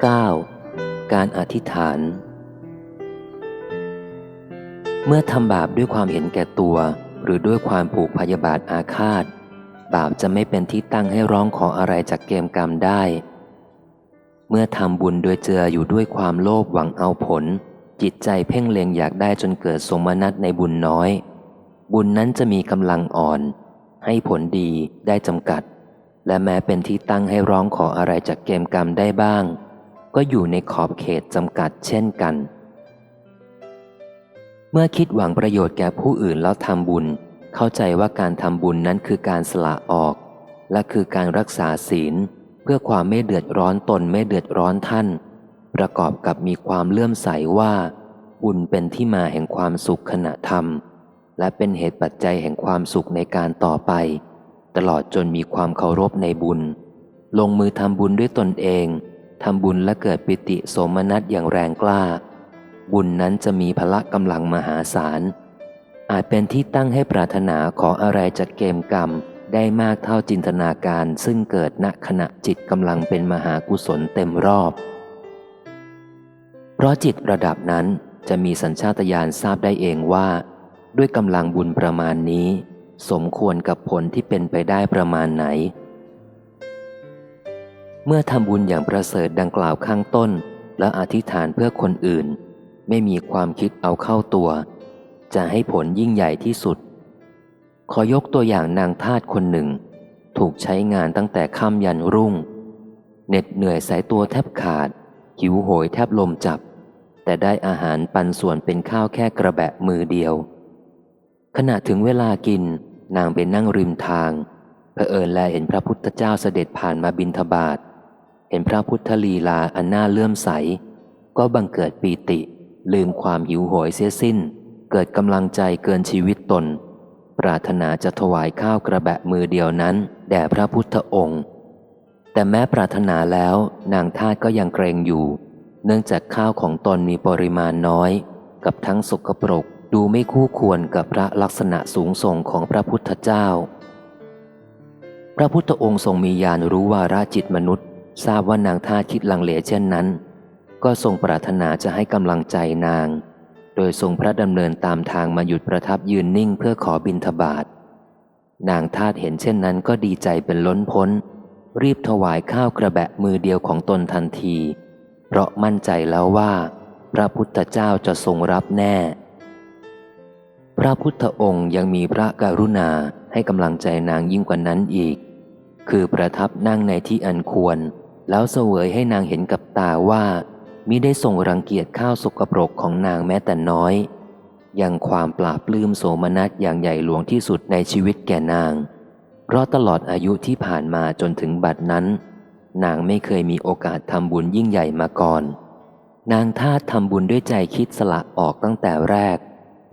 9. การอธิษฐาน เมื่อทำบาปด้วยความเห็นแก่ตัว หรือด้วยความผูกพยาบาทอาฆาต บาปจะไม่เป็นที่ตั้งให้ร้องขออะไรจากเกมกรรมได้ เมื่อทำบุญโดยเจืออยู่ด้วยความโลภหวังเอาผล จิตใจเพ่งเล็งอยากได้จนเกิดสมนัตในบุญน้อย บุญนั้นจะมีกำลังอ่อน ให้ผลดีได้จำกัดและแม้เป็นที่ตั้งให้ร้องขออะไรจากเกมกรรมได้บ้าง ก็อยู่ในขอบเขตจำกัดเช่นกัน เมื่อคิดหวังประโยชน์แก่ผู้อื่นแล้วทำบุญ เข้าใจว่าการทำบุญนั้นคือการสละออก และคือการรักษาศีล เพื่อความไม่เดือดร้อนตนไม่เดือดร้อนท่าน ประกอบกับมีความเลื่อมใสว่า บุญเป็นที่มาแห่งความสุขขณะทำและเป็นเหตุปัจจัยแห่งความสุขในการต่อไป ตลอดจนมีความเคารพในบุญ ลงมือทำบุญด้วยตนเอง ทำบุญและเกิดปิติโสมนัสอย่างแรงกล้า บุญนั้นจะมีพละกำลังมหาศาล อาจเป็นที่ตั้งให้ปรารถนาขออะไรจากเกมกรรมได้มากเท่าจินตนาการซึ่งเกิดณขณะจิตกำลังเป็นมหากุศลเต็มรอบ เพราะจิตระดับนั้นจะมีสัญชาตญาณทราบได้เองว่า ด้วยกำลังบุญประมาณนี้ สมควรกับผลที่เป็นไปได้ประมาณไหน เมื่อทำบุญอย่างประเสริฐดังกล่าวข้างต้น และอธิษฐานเพื่อคนอื่น ไม่มีความคิดเอาเข้าตัว จะให้ผลยิ่งใหญ่ที่สุด ขอยกตัวอย่างนางทาสคนหนึ่ง ถูกใช้งานตั้งแต่ค่ำยันรุ่งเหน็ดเหนื่อยสายตัวแทบขาด หิวโหยแทบลมจับ แต่ได้อาหารปันส่วนเป็นข้าวแค่กระแบะมือเดียว ขณะถึงเวลากินนางไปนั่งริมทางเผอิญแลเห็นพระพุทธเจ้าเสด็จผ่านมาบินทบาท เห็นพระพุทธลีลาอันน่าเลื่อมใส ก็บังเกิดปีติ ลืมความหิวโหยเสียสิ้น เกิดกำลังใจเกินชีวิตตน ปรารถนาจะถวายข้าวกระแบะมือเดียวนั้น แด่พระพุทธองค์ แต่แม้ปรารถนาแล้วนางทาสก็ยังเกรงอยู่ เนื่องจากข้าวของตนมีปริมาณน้อย กับทั้งสกปรกดูไม่คู่ควรกับพระลักษณะสูงส่งของพระพุทธเจ้า พระพุทธองค์ทรงมีญาณรู้ว่าราจิตมนุษย์ ทราบว่านางท่าคิดลังเลเช่นนั้น ก็ทรงปรารถนาจะให้กำลังใจนาง โดยทรงพระดำเนินตามทางมาหยุดประทับยืนนิ่งเพื่อขอบินทบาทนางทาตเห็นเช่นนั้นก็ดีใจเป็นล้นพ้น รีบถวายข้าวกระแบะมือเดียวของตนทันที เพราะมั่นใจแล้วว่า พระพุทธเจ้าจะทรงรับแน่ พระพุทธองค์ยังมีพระกรุณาให้กำลังใจนางยิ่งกว่านั้นอีก คือประทับนั่งในที่อันควร แล้วเสวยให้นางเห็นกับตาว่ามิได้ทรงรังเกียจข้าวสกปรกของนางแม้แต่น้อย ยังความปราบปลื้มโสมนัสอย่างใหญ่หลวงที่สุดในชีวิตแก่นาง เพราะตลอดอายุที่ผ่านมาจนถึงบัดนั้น นางไม่เคยมีโอกาสทำบุญยิ่งใหญ่มาก่อน นางทาทำบุญด้วยใจคิดสละออกตั้งแต่แรก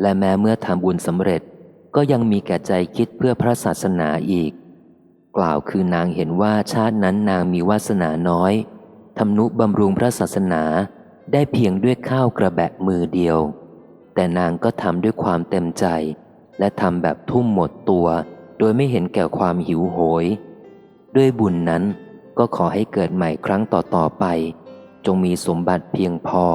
และแม้เมื่อทำบุญสำเร็จก็ยังมีแก่ใจคิดเพื่อพระศาสนาอีก กล่าวคือนางเห็นว่าชาตินั้นนางมีวาสนาน้อยทำนุบำรุงพระศาสนาได้เพียงด้วยข้าวกระแบะมือเดียว แต่นางก็ทำด้วยความเต็มใจ และทำแบบทุ่มหมดตัว โดยไม่เห็นแก่ความหิวโหย ด้วยบุญนั้นก็ขอให้เกิดใหม่ครั้งต่อๆไป จงมีสมบัติเพียงพอ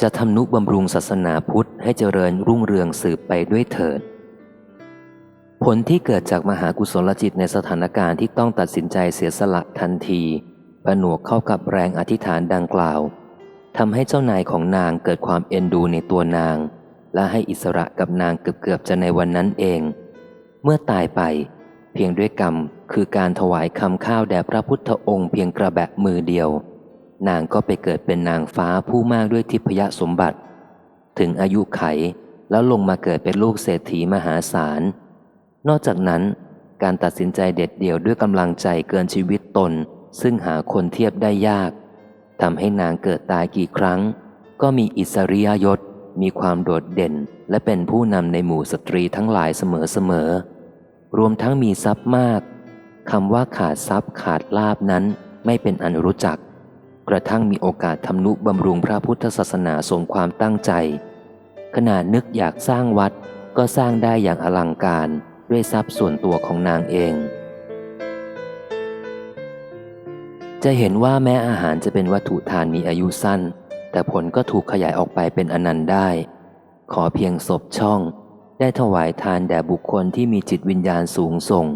จะทำนุบำรุงศาสนาพุทธให้เจริญรุ่งเรืองสืบไปด้วยเถิด ผลที่เกิดจากมหากุศลจิตในสถานการณ์ที่ต้องตัดสินใจเสียสละทันทีผนวกเข้ากับแรงอธิษฐานดังกล่าวทำให้เจ้านายของนางเกิดความเอ็นดูในตัวนาง และให้อิสระกับนางเกือบๆจะในวันนั้นเอง เมื่อตายไป เพียงด้วยกรรมคือการถวายคำข้าวแด่พระพุทธองค์เพียงกระแบะมือเดียว นางก็ไปเกิดเป็นนางฟ้าผู้มากด้วยทิพยสมบัติ ถึงอายุไขแล้วลงมาเกิดเป็นลูกเศรษฐีมหาศาล นอกจากนั้น การตัดสินใจเด็ดเดี่ยวด้วยกำลังใจเกินชีวิตตน ซึ่งหาคนเทียบได้ยากทำให้นางเกิดตายกี่ครั้ง ก็มีอิสริยยศ มีความโดดเด่น และเป็นผู้นำในหมู่สตรีทั้งหลายเสมอๆรวมทั้งมีทรัพย์มากคำว่าขาดทรัพย์ขาดลาบนั้นไม่เป็นอันรู้จัก กระทั่งมีโอกาสทำนุบำรุงพระพุทธศาสนาสมความตั้งใจขนาดนึกอยากสร้างวัดก็สร้างได้อย่างอลังการ ด้วยทรัพย์ส่วนตัวของนางเอง จะเห็นว่าแม้อาหารจะเป็นวัตถุทานมีอายุสั้น แต่ผลก็ถูกขยายออกไปเป็นอนันต์ได้ ขอเพียงศพช่อง ได้ถวายทานแด่บุคคลที่มีจิตวิญญาณสูงส่ง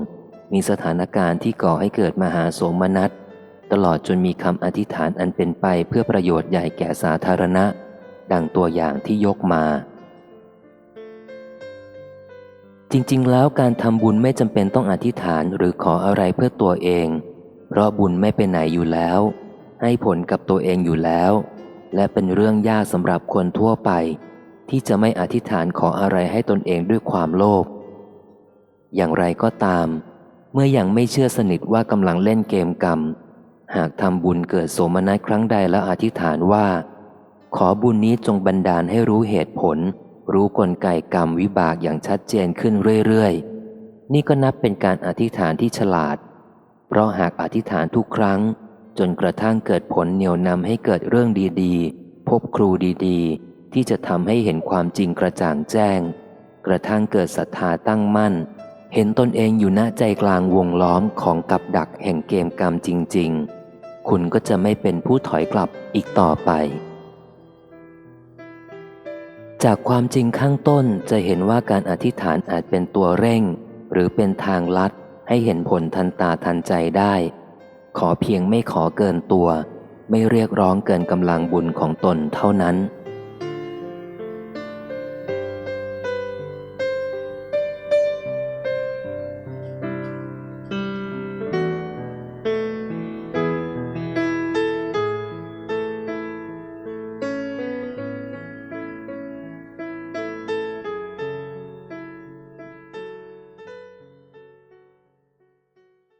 มีสถานการณ์ที่ก่อให้เกิดมหาโสมนัสตลอดจนมีคำอธิษฐานอันเป็นไปเพื่อประโยชน์ใหญ่แก่สาธารณะ ดังตัวอย่างที่ยกมา จริง ๆ แล้วการทำบุญไม่จำเป็นต้องอธิษฐานหรือขออะไรเพื่อตัวเอง เพราะบุญไม่เป็นไหนอยู่แล้ว ให้ผลกับตัวเองอยู่แล้ว และเป็นเรื่องยากสำหรับคนทั่วไป ที่จะไม่อธิษฐานขออะไรให้ตนเองด้วยความโลภอย่างไรก็ตาม เมื่ออยังไม่เชื่อสนิทว่ากำลังเล่นเกมกรรม หากทำบุญเกิดโสมนัสครั้งใดแล้วอธิษฐานว่า ขอบุญนี้จงบันดาลให้รู้เหตุผล รู้กลไกกรรมวิบากอย่างชัดเจนขึ้นเรื่อยๆ นี่ก็นับเป็นการอธิษฐานที่ฉลาด เพราะหากอธิษฐานทุกครั้ง จนกระทั่งเกิดผลเหนี่ยวนำให้เกิดเรื่องดีๆ พบครูดีๆ ที่จะทำให้เห็นความจริงกระจ่างแจ้ง กระทั่งเกิดศรัทธาตั้งมั่น เห็นตนเองอยู่ณใจกลางวงล้อมของกับดักแห่งเกมกรรมจริง ๆ คุณก็จะไม่เป็นผู้ถอยกลับอีกต่อไป จากความจริงข้างต้นจะเห็นว่าการอธิษฐานอาจเป็นตัวเร่ง หรือเป็นทางลัดให้เห็นผลทันตาทันใจได้ ขอเพียงไม่ขอเกินตัว ไม่เรียกร้องเกินกำลังบุญของตนเท่านั้น